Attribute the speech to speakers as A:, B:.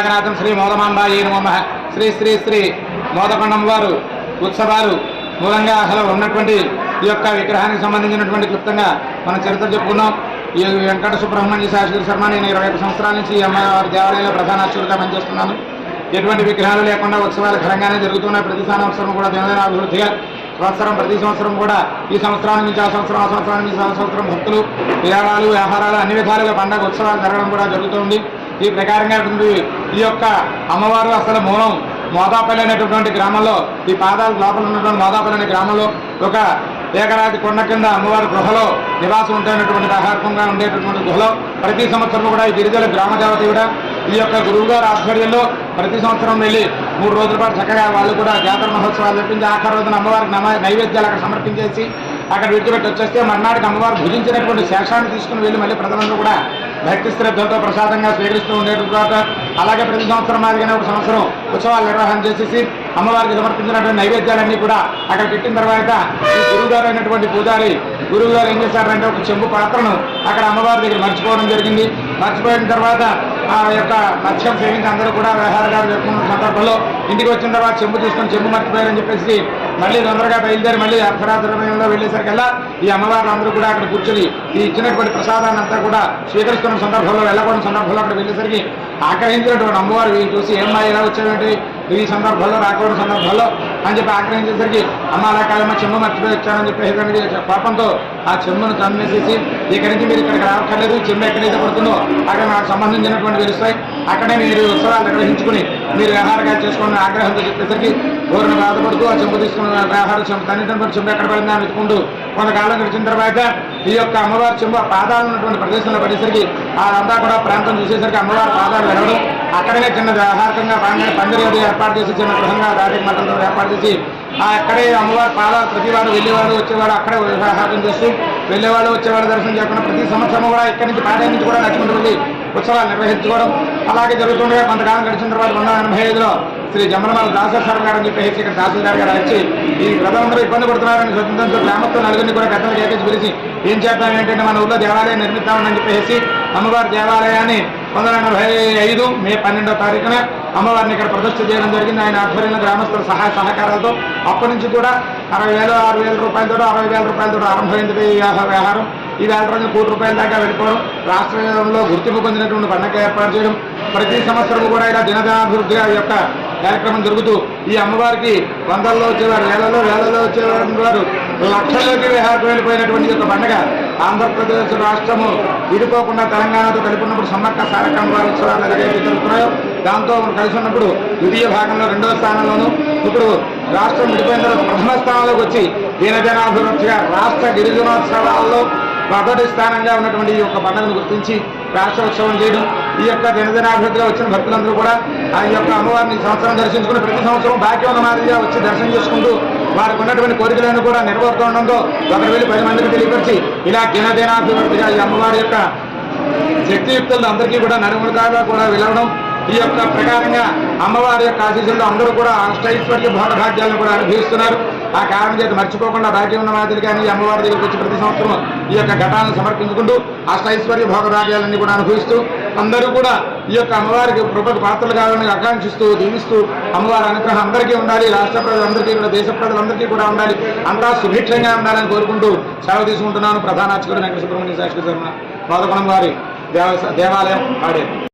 A: నాగనాథం శ్రీ మోదమాంబాయి నమ. శ్రీ శ్రీ శ్రీ మోదకొండం వారు ఉత్సవాలు మూలంగా అసలు ఉన్నటువంటి ఈ యొక్క విగ్రహానికి సంబంధించినటువంటి క్లుప్తంగా మనం చరిత్ర చెప్పుకున్నాం. ఈ వెంకట సుబ్రహ్మణ్య శాస్త్రి శర్మ నేను ఇరవై ఒక సంవత్సరాల నుంచి ఈ అమ్మవారి దేవాలయంలో ప్రధాన అర్చకుడిగా పనిచేస్తున్నాను. ఎటువంటి విగ్రహాలు లేకుండా ఉత్సవాలు ఘనంగానే జరుగుతున్నాయి. ప్రతి సంవత్సరం కూడా దినదిన అభివృద్ధిగా సంవత్సరం ప్రతి సంవత్సరం కూడా ఈ సంవత్సరం నుంచి ఆ సంవత్సరం ఆ సంవత్సరాన్ని నుంచి ఆ సంవత్సరం భక్తులు విహారాలు వ్యాపారాలు అన్ని విధాలుగా పండగ ఉత్సవాలు జరగడం కూడా జరుగుతుంది. ఈ ప్రకారంగా ఉంటుంది. ఈ యొక్క అమ్మవారు అసలు మూలం మోదాపల్లి అనేటటువంటి గ్రామంలో ఈ పాదాల లోపల ఉన్నటువంటి మోదాపల్లి అనే గ్రామంలో ఒక ఏకరాజి కొండ కింద అమ్మవారి గృహలో నివాసం ఉంటున్నటువంటి ఆహారకంగా ఉండేటటువంటి గుహలో ప్రతి సంవత్సరం కూడా ఈ గిరిజల గ్రామ దేవత కూడా ఈ యొక్క గురువు గారి ఆధ్వర్యంలో ప్రతి సంవత్సరం వెళ్ళి మూడు రోజుల పాటు చక్కగా వాళ్ళు కూడా జాతర మహోత్సవాలు జరిపించి ఆఖరి రోజున అమ్మవారికి నమ నైవేద్యాలు అక్కడ సమర్పించేసి అక్కడ విడిచిపెట్టి వచ్చేస్తే మర్నాటికి అమ్మవారు భుజించినటువంటి శేషాన్ని తీసుకుని వెళ్ళి మళ్ళీ ప్రజలందరూ కూడా భక్తి శ్రద్ధలతో ప్రసాదంగా స్వీకరిస్తూ ఉండేటువంటి అలాగే ప్రతి సంవత్సరం మాదిరిగానే ఒక సంవత్సరం ఉత్సవాలు నిర్వహణ చేసేసి అమ్మవారికి సమర్పించినటువంటి నైవేద్యాలన్నీ కూడా అక్కడ పెట్టిన తర్వాత ఈ గురువు గారు అయినటువంటి పూజారి గురువు గారు ఏం చేశారంటే ఒక చెంబు పాత్రను అక్కడ అమ్మవారి దగ్గర మర్చిపోవడం జరిగింది. మర్చిపోయిన తర్వాత ఆ యొక్క మత్స్యం సేవించి అందరూ కూడా వ్యవహారగారు చెప్పుకున్న సందర్భంలో ఇంటికి వచ్చిన తర్వాత చెంబు తీసుకొని చెంబు మర్చిపోయారని చెప్పేసి మళ్ళీ తొందరగా బయలుదేరి మళ్ళీ అర్ధరాత్రి సమయంలో వెళ్ళేసరికల్లా ఈ అమ్మవారు అందరూ కూడా అక్కడ కూర్చొని ఈ ఇచ్చినటువంటి ప్రసాదాన్ని అంతా కూడా స్వీకరిస్తున్న సందర్భంలో వెళ్ళకూడని సందర్భంలో అక్కడ వెళ్ళేసరికి ఆగ్రహించినటువంటి అమ్మవారు వీళ్ళు చూసి ఏమ్మా ఇలా వచ్చేటువంటి ఈ సందర్భంలో రాకూడని సందర్భంలో అని చెప్పి ఆగ్రహించేసరికి అమ్మ అలా కాలమ్మ చెమ్మ మర్చిపోయి వచ్చానని చెప్పేసి పాపంతో ఆ చెమ్మను తమ్మేసేసి ఇక్కడి నుంచి మీరు ఇక్కడికి రావట్లేదు చెమ్మ ఎక్కడైతే పడుతుందో అక్కడ నాకు సంబంధించినటువంటి తెలుస్తాయి. అక్కడే మీరు ఉత్సవాలు నిర్వహించుకుని మీరు వ్యవహారంగా చేసుకున్న ఆగ్రహంతో చెప్పేసరికి ఊరిని బాధపడుతూ ఆ చెంపు తీసుకున్న వ్యవహారం చెంపు తల్లిదండ్రులు చెంపు ఎక్కడ పడిందా వెతుకుంటూ కొంతకాలం గడిచిన తర్వాత ఈ యొక్క అమ్మవారి చెంపు ఆ పాదాలు ఉన్నటువంటి ప్రదేశంలో పడేసరికి అదంతా కూడా ప్రాంతం చూసేసరికి అమ్మవారి పాదాలు వెళ్ళడం అక్కడనే చిన్న వ్యవహారికంగా పందిరి అది ఏర్పాటు చేసి చిన్న గృహంగా రాజకీయ మతంతో ఏర్పాటు చేసి అక్కడే అమ్మవారి పాదాలు ప్రతివాడు వెళ్ళేవాడు వచ్చేవాడు అక్కడే వ్యవహారం చేస్తూ వెళ్ళేవాళ్ళు వచ్చేవాళ్ళు దర్శనం చేయకుండా ప్రతి సంవత్సరం కూడా ఇక్కడి నుంచి పాడే నుంచి కూడా లక్ష్మణ్ ఉత్సవాలు నిర్వహించుకోవడం అలాగే జరుగుతుండగా కొంతకాలం గడిచిన తర్వాత వంద ఎనభై ఐదులో శ్రీ జమ్మలమాల దాసేశ్వరం గారు అని చెప్పేసి ఇక్కడ తహసీల్దార్ గారు వచ్చి ఈ ప్రజలందరూ ఇబ్బంది పడుతున్నారని స్వతంత్రంతో గ్రామస్తులు నలుగురిని కూడా పెద్దలు ఏకేసి పిలిచి ఏం చేద్దాం ఏంటంటే మన ఊళ్ళో దేవాలయం నిర్మిస్తామని చెప్పేసి అమ్మవారి దేవాలయాన్ని వందల ఎనభై ఐదు మే పన్నెండో తారీఖున అమ్మవారిని ఇక్కడ ప్రదర్శన చేయడం జరిగింది. ఆయన ఆధ్వర్యంలో గ్రామస్తుల సహాయ సహకారాలతో అప్పటి నుంచి కూడా అరవై వేలు ఆరు వేల రూపాయలతో అరవై వేల రూపాయలతో ఆరంభమైంది ఈ వ్యవహారం. ఈ వ్యాపారం కోటి రూపాయల దాకా వెళ్ళిపోవడం రాష్ట్రంలో గుర్తింపు పొందినటువంటి పండగ ఏర్పాటు చేయడం ప్రతి సంవత్సరం కూడా ఇలా దినదాభివృద్ధి యొక్క కార్యక్రమం జరుగుతూ ఈ అమ్మవారికి వందల్లో వచ్చేవారు వేలలో వేలలో వచ్చేవారు లక్షల్లోకి వెళ్ళిపోయినటువంటి యొక్క పండగ ఆంధ్రప్రదేశ్ రాష్ట్రము విడిపోకుండా తెలంగాణతో కలిపి ఉన్నప్పుడు సమ్మక్క సారకం ఉత్సవాలు ఎలాగైతే జరుగుతున్నాయో దాంతో మనం కలిసి ఉన్నప్పుడు ద్వితీయ భాగంలో రెండవ స్థానంలోను ఇప్పుడు రాష్ట్రం విడిపోయిన తర్వాత ప్రథమ స్థానంలోకి వచ్చి దీనజనాభివృద్ధిగా రాష్ట్ర గిరిజనోత్సవాల్లో మొదటి స్థానంగా ఉన్నటువంటి ఈ యొక్క పండుగను గుర్తించి రాష్ట్ర ఉత్సవం చేయడం ఈ యొక్క దినదినాభివృద్ధిగా వచ్చిన భక్తులందరూ కూడా ఆ యొక్క అమ్మవారిని సంవత్సరం దర్శించుకుని ప్రతి సంవత్సరం బాకీ మాదిరిగా వచ్చి దర్శనం చేసుకుంటూ వారికి ఉన్నటువంటి కోరికలను కూడా నెరవేరుతుండడంతో ఒకరు వెళ్ళి పది మందికి తెలియపరిచి ఇలా దినదినాభివృద్ధిగా ఈ అమ్మవారి యొక్క శక్తియుక్తులు అందరికీ కూడా నలుగురుగా కూడా వెళ్ళడం ఈ యొక్క ప్రకారంగా అమ్మవారి యొక్క ఆశీస్సులతో అందరూ కూడా అష్టైశ్వర్య భోగభాగ్యాలను కూడా అనుభవిస్తున్నారు. ఆ కారణం చేత మర్చిపోకుండా బాకీ ఉన్న మాదిరి కానీ ఈ అమ్మవారి దగ్గరికి వచ్చి ప్రతి సంవత్సరం ఈ యొక్క ఘటాలను సమర్పించుకుంటూ అష్టైశ్వర్య భోగభాగ్యాలన్నీ కూడా అనుభవిస్తూ అందరూ కూడా ఈ యొక్క అమ్మవారికి కృపకు పాత్రలు కావాలని ఆకాంక్షిస్తూ దీవిస్తూ అమ్మవారి అనుగ్రహం అందరికీ ఉండాలి. రాష్ట్ర ప్రజలందరికీ కూడా దేశ ప్రజలందరికీ కూడా ఉండాలి. అంతా సుభిక్షంగా ఉండాలని కోరుకుంటూ సెలవు తీసుకుంటున్నాను. ప్రధాన అర్చకుడు వెంకట సుబ్రహ్మణ్య శాస్త్రి శర్మ మోదకొండం వారి దేవాలయం ఆడేది